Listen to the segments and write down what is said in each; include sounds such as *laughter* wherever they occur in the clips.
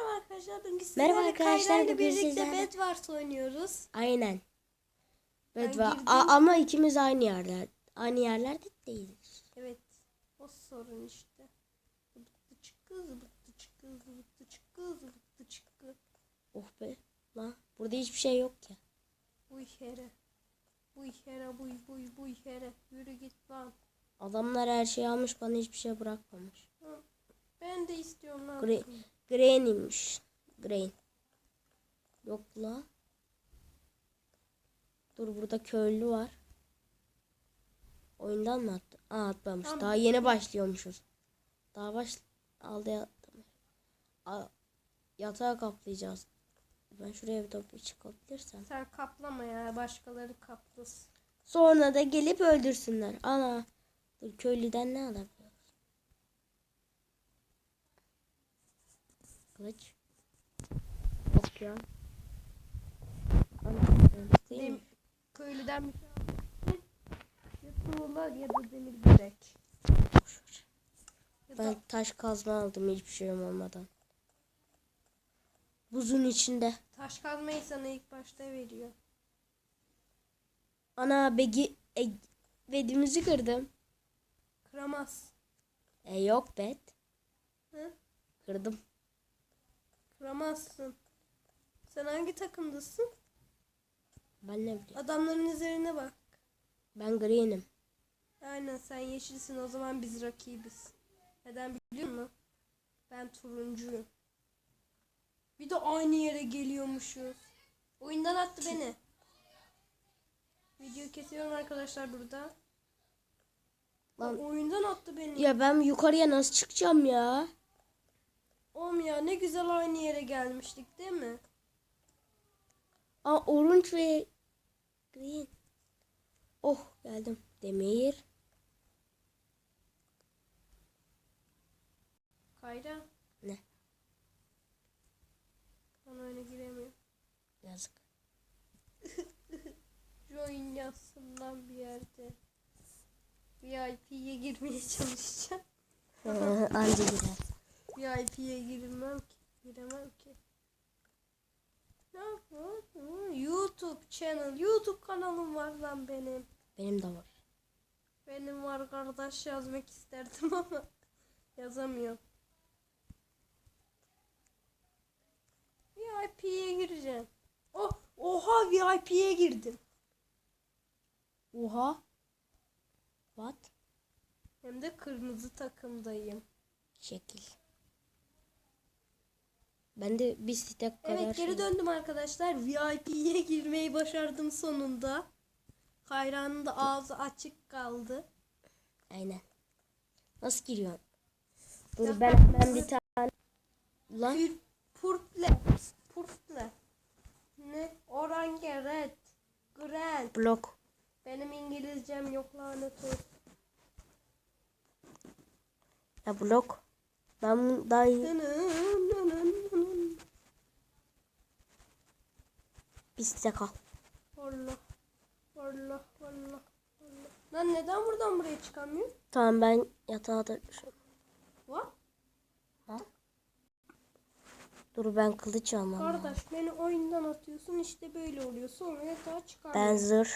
Merhaba arkadaşlar. Bugün sizlerle Merhaba arkadaşlar, bugün birlikte sizlerle- Bedwars oynuyoruz. Aynen. A- ama ikimiz aynı yerler. Aynı yerlerde değiliz. Evet. O sorun işte. Zıbıttı çıkkı zıbıttı çıkkı zıbıttı çıkkı zıbıttı çıkkı. Oh be. Lan burada hiçbir şey yok ki. Buy here. Buy here buy buy buy here. Yürü git lan. Adamlar her şeyi almış bana hiçbir şey bırakmamış. Hı. Ben de istiyorum lan. Gre Grain'iymiş. Grain. Yok la. Dur burada köylü var. Oyundan mı attı? Aa atmamış. Tamam. Daha yeni başlıyormuşuz. Daha baş aldı yattım. A- Yatağı kaplayacağız. Ben şuraya bir topu çıkabilirsem. Sen kaplama ya. Başkaları kaplasın. Sonra da gelip öldürsünler. Ana. Dur köylüden ne alabiliyoruz? Kılıç. Yok ya. Dem köylüden bir şey al. Ya tuğla ya da demir direk. Ben taş kazma aldım hiçbir şeyim olmadan. Buzun içinde. taş kazmayı sana ilk başta veriyor. Ana begi e, bedimizi kırdım. Kıramaz. E yok bed. Hı? Kırdım. Kıramazsın. Sen hangi takımdasın? Ben ne bileyim. Adamların üzerine bak. Ben green'im. Aynen sen yeşilsin o zaman biz rakibiz. Neden biliyor musun? Ben turuncuyum. Bir de aynı yere geliyormuşuz. Oyundan attı beni. Video kesiyorum arkadaşlar burada. Lan oyundan attı beni. Ya ben yukarıya nasıl çıkacağım ya? Oğlum ya ne güzel aynı yere gelmiştik değil mi? Aa orange ve green. Oh geldim. Demir. Kayra. Ne? Ben oyuna giremiyorum. Yazık. *laughs* Join yazsın lan bir yerde. VIP'ye girmeye çalışacağım. Anca girer. VIP'ye girmem ki. Giremem ki. Ne yapıyorsun? YouTube channel. YouTube kanalım var lan benim. Benim de var. Benim var kardeş yazmak isterdim *laughs* ama yazamıyorum. VIP'ye gireceğim. Oh, oha VIP'ye girdim. Oha. What? Hem de kırmızı takımdayım. Şekil. Ben de bir stek kadar Evet geri döndüm arkadaşlar. VIP'ye *laughs* girmeyi başardım sonunda. Kayra'nın da ağzı açık kaldı. Aynen. Nasıl giriyorsun? Dur Ya ben hemen bir tane. Lan Pür, purple. Purple. Ne? Orange, red, green. blok. Benim İngilizcem yok lanet olsun. Ya blok. Ben daha iyi bir stek al. Allah. Allah Allah Allah. Lan neden buradan buraya çıkamıyor? Tamam ben yatağa da What? Dur ben kılıç almam. lazım. Kardeş beni oyundan atıyorsun işte böyle oluyor. Sonra yatağa Ben çıkamıyor. zırh.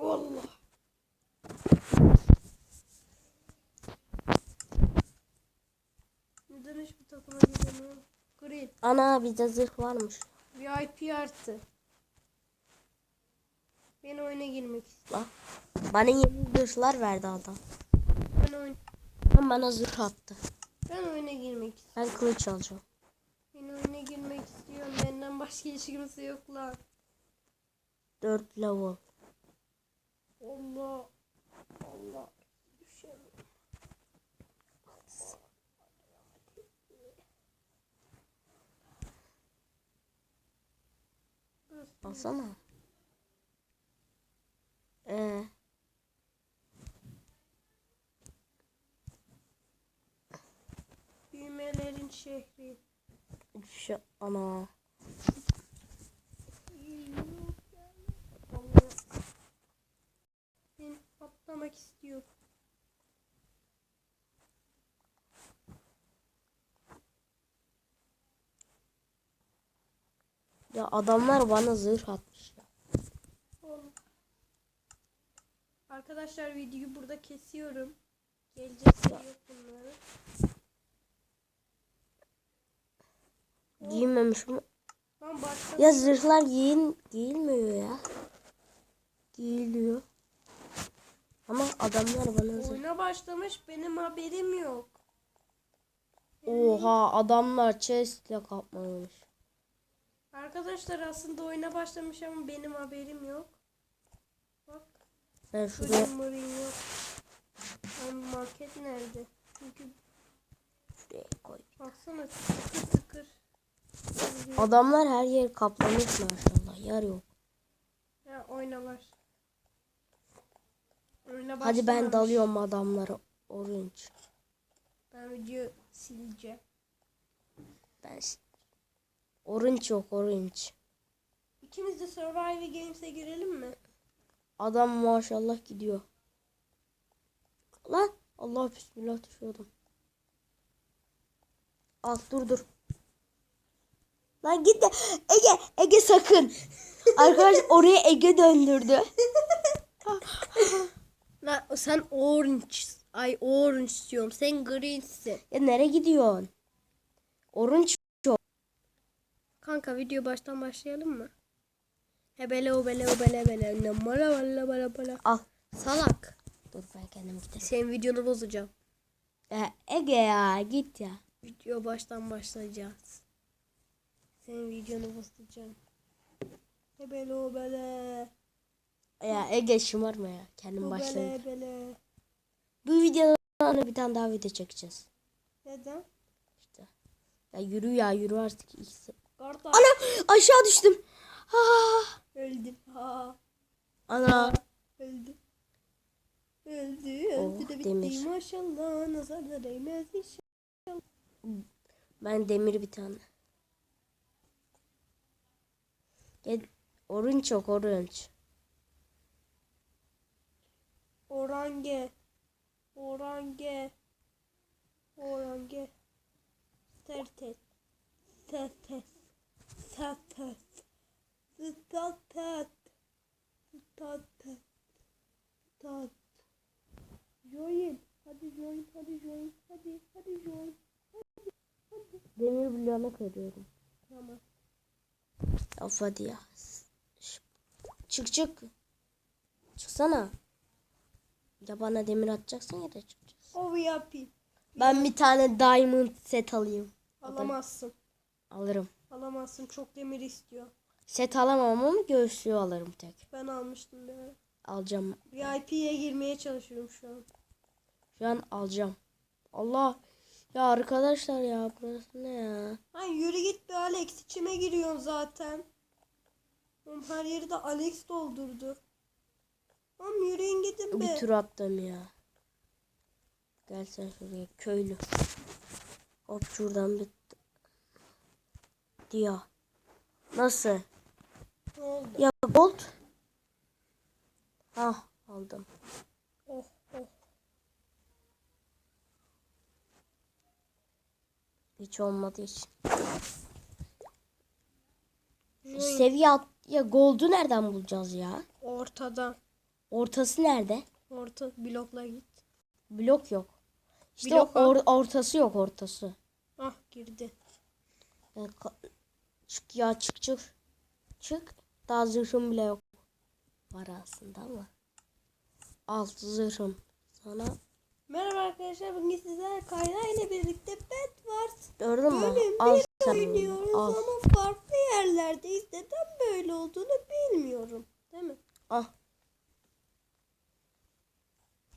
Allah. Neden hiçbir takıma giremiyorum? Green. Ana bizde zırh varmış. VIP artı. Ben oyuna girmek istiyorum. Lan. Bana yeni zırhlar verdi adam. Ben, oyun Ama bana zırh attı. ben oyuna girmek istiyorum. Ben kılıç alacağım. Ben oyuna girmek istiyorum. Benden başka hiç kimse yok lan. 4 level. Allah. Allah. Düşemiyorum. Alsana. Ee, Büyümelerin şehri. şu ana. Ben atlamak istiyorum. Ya adamlar bana zırh atmış. ya. Oğlum. Arkadaşlar videoyu burada kesiyorum. Gelecek yok bunların. Giymemiş mi? Ya zırhlar giyin giyilmiyor ya. Giyiliyor. Ama adamlar bana zırh. oyuna başlamış benim haberim yok. Oha adamlar chestle kapmamış. Arkadaşlar aslında oyuna başlamış ama benim haberim yok. Bak Ben mırın yok. Ay, market nerede? Çünkü şuraya koy. baksana tıkır tıkır. Adamlar her yer kaplamış maşallah. Yer yok. Ya oyna var. Oyuna Hadi ben dalıyorum adamlara. Orange. Ben video sileceğim. Ben Orange yok orange. İkimiz de Survivor Games'e girelim mi? Adam maşallah gidiyor. Lan Allah bismillah düşüyordum. Al dur dur. Lan git de Ege Ege sakın. *laughs* Arkadaş oraya Ege döndürdü. *laughs* Lan sen orange. Ay orange diyorum. Sen greensin. Ya nereye gidiyorsun? Orange Kanka video baştan başlayalım mı? Hebele obele obele bele. Ne mala mala mala mala. al. Salak. Dur ben kendim giderim. Senin videonu bozacağım. Ya Ege ya git ya. Video baştan başlayacağız. Senin videonu bozacağım. Hebele obele. Ya Ege şımarma ya. Kendim başlayayım. Obele bele. Bu videodan bir tane daha video çekeceğiz. Neden? İşte. Ya yürü ya yürü artık. İyisi. Kardeş. Ana aşağı düştüm. Ah, Öldüm. Ha. ana. Öldü. Öldü. Öldü Oh, de bitti. demir. Maşallah. Nazarda değmez inşallah. Ben demir bir tane. Gel. Orange çok orange. Orange. Orange. Orange. Sertes. Sertes. Sertes. Sertes. Sertes. Sertes. Join. Hadi join. Hadi join. Hadi. Hadi join. Demir bloğuna kırıyorum. Tamam. Of hadi ya. Çık çık. Çıksana. Ya bana demir atacaksın ya da çıkacağız. O VIP. Ben bir tane diamond set alayım. Alamazsın. Alırım. Alamazsın. Çok demir istiyor. Set alamam ama göğüslüğü alırım tek. Ben almıştım ara. Alacağım. VIP'ye girmeye çalışıyorum şu an. Şu an alacağım. Allah. Ya arkadaşlar ya burası ne ya? Ay yürü git be Alex. içime giriyorsun zaten. Oğlum her yeri de Alex doldurdu. Oğlum yürüyün gidin be. Bir tur attım ya. Gel sen şuraya köylü. Hop şuradan bir diyor. Nasıl? Ne oldu? Ya gold. Ah aldım. Oh oh. Hiç olmadığı için. Join. Seviye at ya gold'u nereden bulacağız ya? Ortada. Ortası nerede? Orta blokla git. Blok yok. İşte Blok or- ortası yok ortası. Ah girdi. Çık ya çık çık. Çık. Daha zırhım bile yok. Var aslında ama. Alt zırhım. Sana Merhaba arkadaşlar. Bugün sizlerle Kayra ile birlikte Bed Wars gördün mü? Al sen oynuyoruz Al. ama farklı yerlerdeyiz. Neden böyle olduğunu bilmiyorum. Değil mi? Ah.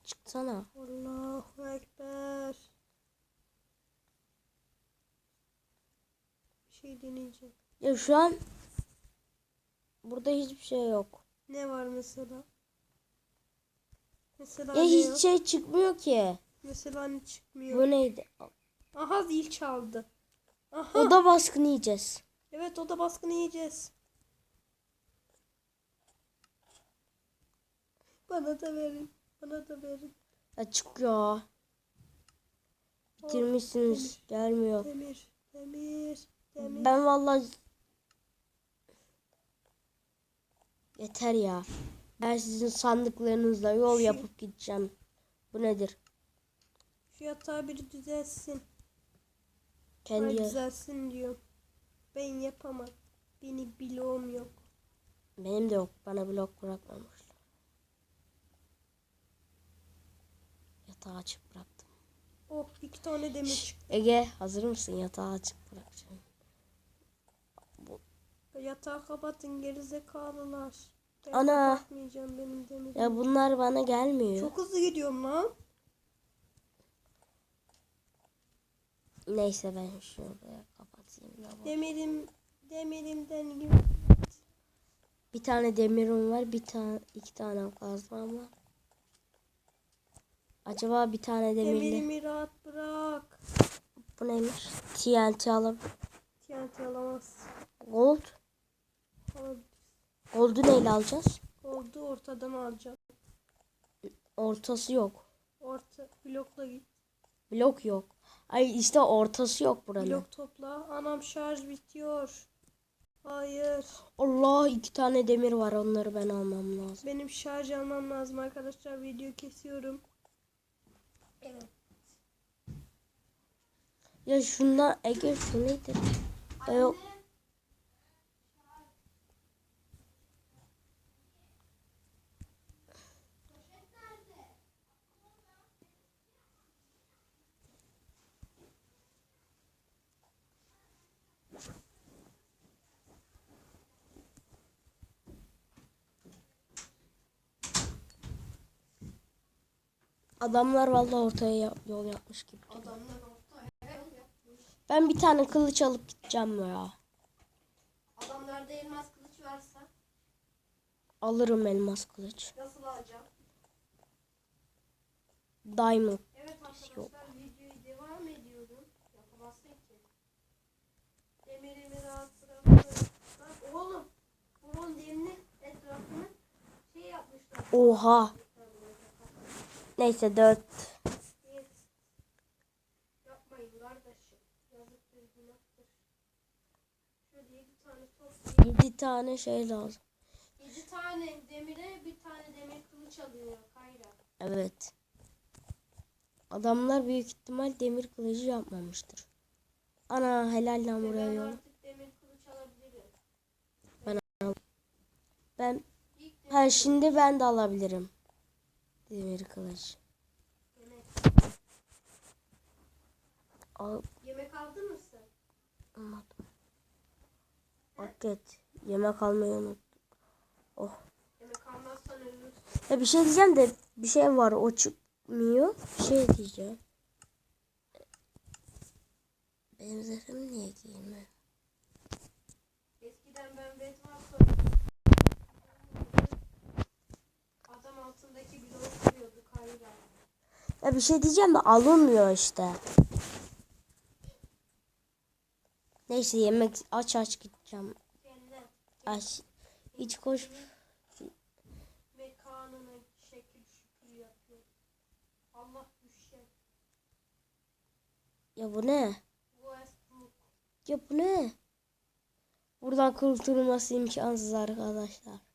Çıksana. Allahu Ekber. Bir şey deneyeceğim. Ya şu an burada hiçbir şey yok. Ne var mesela? Mesela Ya ne hiç yok? şey çıkmıyor ki. Mesela ne çıkmıyor? Bu neydi? Aha zil çaldı. Aha. Oda baskını yiyeceğiz. Evet oda baskını yiyeceğiz. Bana da verin. Bana da verin. Ya çıkıyor. Bitirmişsiniz. Gelmiyor. Demir. Demir. Demir. Ben vallahi Yeter ya. Ben sizin sandıklarınızla yol Şu- yapıp gideceğim. Bu nedir? Şu yatağı biri düzelsin. Kendi Ay düzelsin diyor. Ben yapamam. Beni bloğum yok. Benim de yok. Bana blok bırakmamışlar. Yatağı açık bıraktım. Oh iki tane demir çıktı. Ege hazır mısın? Yatağı açık bırakacağım. Yatağı kapatın gerizekalılar. Ben Ana. benim. Ya bunlar bana gelmiyor. Çok hızlı gidiyorum lan. Neyse ben şuraya kapatayım. Bu- Demirim demirimden gibi. Bir tane demirim var. Bir tane iki tane kazmam var. Acaba bir tane demirli. Demirimi rahat bırak. Bu neymiş? TNT alıp TNT alamaz. gold. Alabilir. Gold'u neyle alacağız? Oldu ortadan alacağım. Ortası yok. Orta blokla git. Blok yok. Ay işte ortası yok buranın. Blok topla. Anam şarj bitiyor. Hayır. Allah iki tane demir var. Onları ben almam lazım. Benim şarj almam lazım arkadaşlar. Video kesiyorum. Evet. Ya şundan Ege şu nedir? Yok. Adamlar vallahi ortaya ya- yol yapmış gibi. Adamlar ortaya yol yapmış. Ben bir tane kılıç alıp gideceğim ya. Adamlarda elmas kılıç varsa Alırım elmas kılıç. nasıl alacağım? Diamond. Evet arkadaşlar videoyu devam ediyorum. Yapamazsın ki. Demirimi rahat bırakıyorum. Lan oğlum. Bunun demirinin etrafını şey yapmışlar. Oha. Neyse 4. Evet. Yapmayın kardeşim. Yazıktır günahtır. Şöyle yedi tane top. 7 tane şey lazım. Yedi tane demire bir tane demir kılıç alıyor Kayra. Evet. Adamlar büyük ihtimal demir kılıcı yapmamıştır. Ana helal lan buraya ben yol. Ben İlk demir ha şimdi ben de alabilirim. Demir kılıç. yemek. Al, Yemek aldın mı sen? almadım. Paket. Yemek almayı unuttum. Oh. Yemek almazsan ölürsün. Ya bir şey diyeceğim de bir şey var o çıkmıyor. Bir şey diyeceğim. Benim zırhım niye giymiyor? Eskiden ben Bedwars'a adam altındaki bloğu kırıyordu Kayra. Ya bir şey diyeceğim de alınmıyor işte. Neyse yemek aç aç gideceğim. Aç. Hiç koş. Düşer. Ya bu ne? Ya bu ne? Buradan kurtulması imkansız arkadaşlar.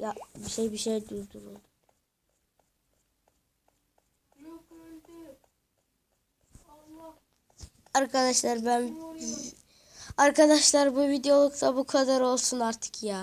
Ya bir şey bir şey. Allah. Arkadaşlar ben? Arkadaşlar bu videoluk da bu kadar olsun artık ya.